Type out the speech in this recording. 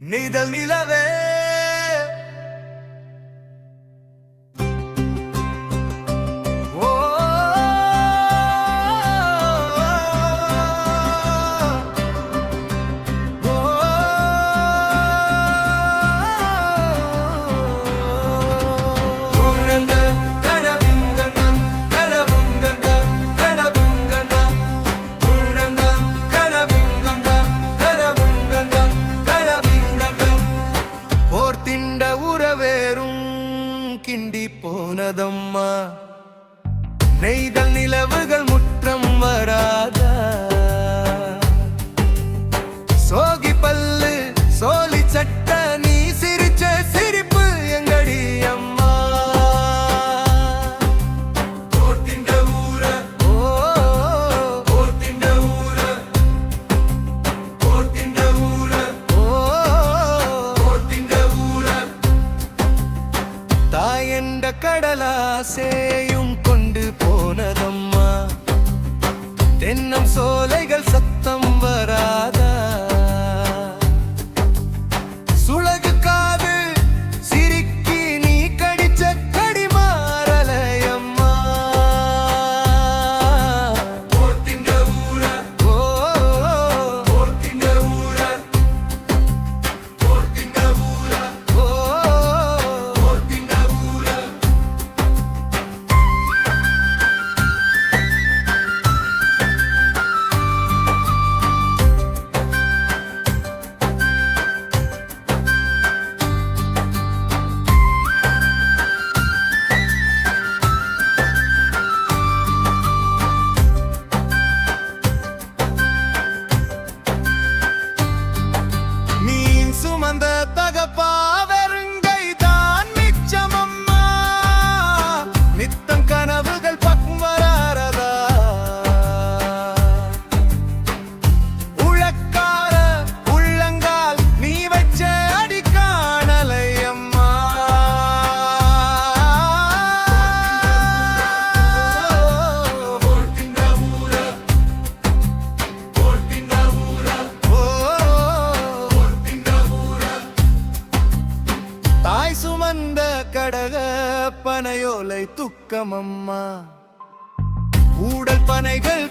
நிதல் நிலவே போனதம்மா. நெய்தல் நிலவுகள் முற்றம் வராது. கண்ட கடலாசேயும் கொண்டு போனதம்மா. தென்னம் சோலைகள் சத்தம் தாய் சுமந்த கடக பனையோலை துக்கமம்மா. ஊடல் பனைகள்